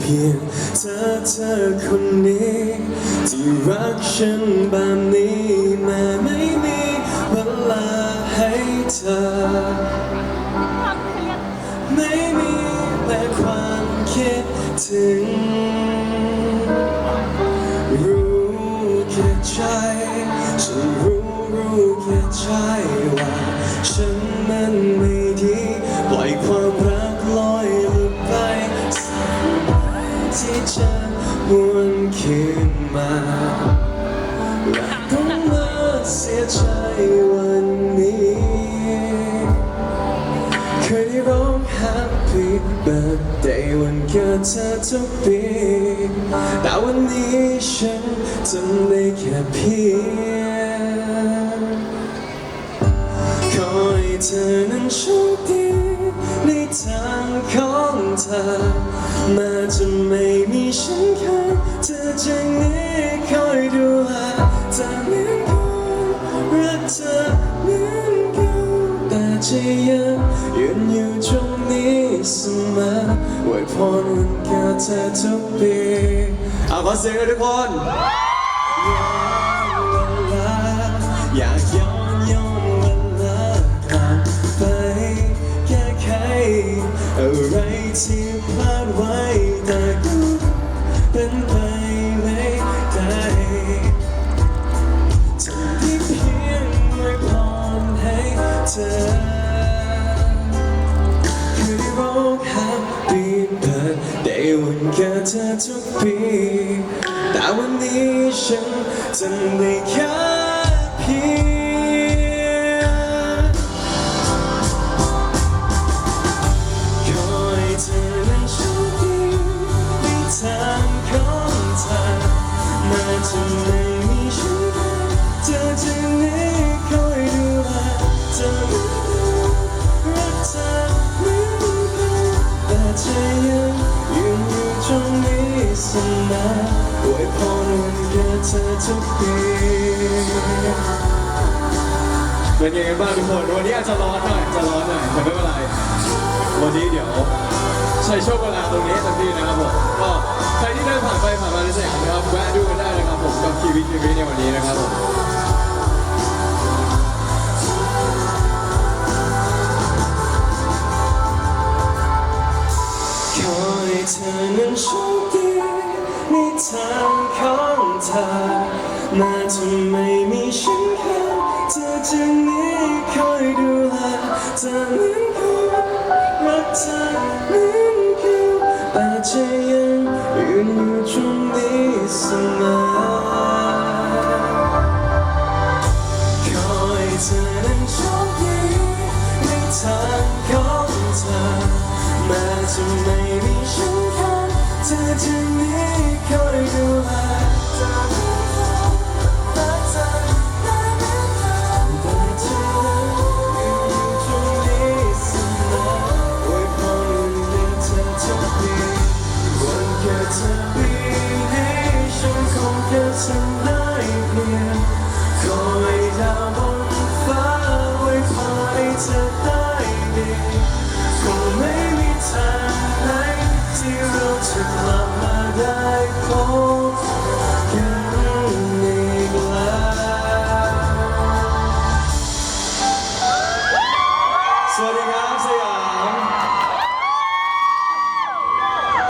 เพียงเธอเธอคนนี้ ที่รักฉันแบบนี้แม้ไม่มีเวลาให้เธอ ไม่มีแต่ความคิดถึง รู้แค่ใจฉันรู้รู้แค่ใจว่าฉันมันไม่ดีปล่อยความ จะวนคืนมารักต้องมาเสียใจวันนี้ เคยได้ร้อง Happy Birthday วันเกิดเธอทุกปีแต่วันนี้ฉันจำได้แค่เพียงขอให้เธอนั้นโชคดีในทางของเธอ มาจะไม่มีฉันข้างเธอจะนี้คอยดูแลเธอเหมือนกันรักเธอเหมือนกันแต่จะยังยืนอยู่ตรงนี้เสมออวยพรวันเกิดเธอทุกปีเอาขอเสียงเลยทุกคนอยากย้อนย้อนเวลาผ่านไปแก้ไขอะไรที่ ทุกปี แต่วันนี้ฉันจำได้แค่เพีย สมอวยพรวันเกิดเธอทุกปีเป็นยังไงบ้างทุกคน วันนี้อาจจะร้อนหน่อยจะร้อนหน่อยแต่ไม่เป็นไร วันนี้เดี๋ยวใช้ช่วงเวลาตรงนี้ให้เต็มที่นะครับผมก็ใครที่เดินผ่านไปผ่านมาในสยามนะครับแวะดูกันได้นะครับผมกับทีวีทีวีในวันนี้นะครับผมขอให้เธอนั้นชคดีในทางของเธอแม้จะไม่มีฉันแค่เธอจะนี้คอยดูแลเธอเหมือนกันรักเธอเหมือนกันแต่ใจยังยืนอยู่ตรงนี้เสมอขอให้เธอนั้นโชคดีในทางของเธอแม้จะไม่มีฉันข้างเธอจะ แต่ปีนี้ฉันคงจะทำได้เพียงขอให้ดาวบนฟ้าไว้พอให้เธอได้ดีคงไม่มีทางไหนที่เราจะกลับมาได้พบ